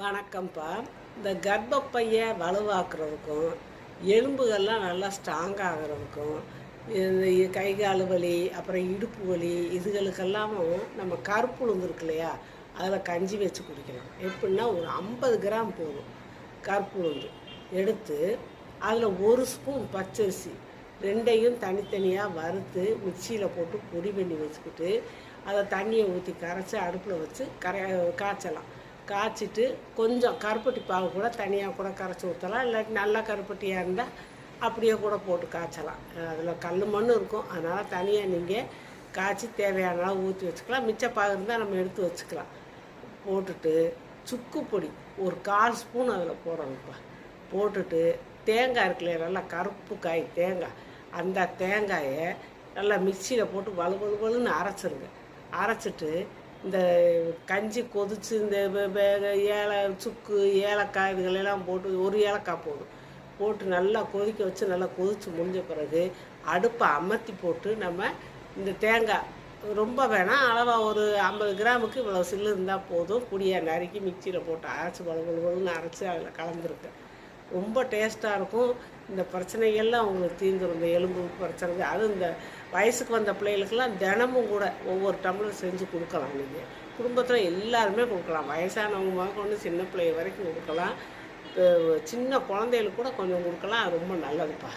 வணக்கம்ப்பா. இந்த கர்ப்பப்பையை வலுவாக்குறதுக்கும் எலும்புகள்லாம் நல்லா ஸ்ட்ராங் ஆகிறதுக்கும் இந்த கை கால் வலி அப்புறம் இடுப்பு வலி இதுகளுக்கெல்லாமும் நம்ம கருப்புளுந்து இருக்கு இல்லையா அதில் கஞ்சி வச்சு குடிக்கலாம். எப்படின்னா ஒரு ஐம்பது கிராம் போதும் கருப்புளுந்து எடுத்து அதில் ஒரு ஸ்பூன் பச்சரிசி ரெண்டையும் தனித்தனியாக வறுத்து மிக்சியில் போட்டு பொடி பண்ணி வச்சுக்கிட்டு அதை தண்ணியை ஊற்றி கரைச்சி அடுப்பில் வச்சு கரை காய்ச்சலாம். காய்ச்சிட்டு கொஞ்சம் கருப்பட்டி பாகு கூட தனியாக கூட கரைச்சி ஊற்றலாம் இல்லாட்டி நல்லா கருப்பட்டியாக இருந்தால் அப்படியே கூட போட்டு காய்ச்சலாம். அதில் கல் மண் இருக்கும். அதனால் தனியாக நீங்கள் காய்ச்சி தேவையான அளவு ஊற்றி வச்சுக்கலாம். மிச்ச பாகு இருந்தால் நம்ம எடுத்து வச்சுக்கலாம். போட்டுட்டு சுக்கு பொடி ஒரு கால் ஸ்பூன் அதில் போடணும்ப்பா. போட்டுட்டு தேங்காய் இருக்குல்ல நல்லா கருப்பு காய் தேங்காய். அந்த தேங்காயை நல்லா மிக்சியில் போட்டு வலு வலு வலுன்னு அரைச்சிருங்க. அரைச்சிட்டு இந்த கஞ்சி கொதிச்சு இந்த ஏலை ஏல சுக்கு ஏலக்காய் இதுகளெல்லாம் போட்டு ஒரு ஏலக்காய் போதும். போட்டு நல்லா கொதிக்க வச்சு நல்லா கொதிச்சு முடிஞ்ச பிறகு அடுப்பை அமர்த்தி போட்டு நம்ம இந்த தேங்காய் ரொம்ப வேணாம் அளவாக ஒரு ஐம்பது கிராமுக்கு இவ்வளோ சில்லு இருந்தால் போதும். குடியை நறுக்கி மிக்சியில் போட்டு அரைச்சி வள வலுன்னு அரைச்சி அதில் கலந்துருக்கேன் ரொம்ப டேஸ்ட்டாக இருக்கும். இந்த பிரச்சனைகள்லாம் அவங்களுக்கு தீர்ந்துடும் இந்த எலும்பு பிரச்சனை அது இந்த வயசுக்கு வந்த பிள்ளைகளுக்கெல்லாம் தினமும் கூட ஒவ்வொரு டம்ளர் செஞ்சு கொடுக்கலாம் நீங்கள் குடும்பத்தில் எல்லாருமே கொடுக்கலாம். வயசானவங்க முதக்கொண்டு சின்ன பிள்ளை வரைக்கும் கொடுக்கலாம். சின்ன குழந்தைகளுக்கு கூட கொஞ்சம் கொடுக்கலாம். அது ரொம்ப நல்லதுப்பா.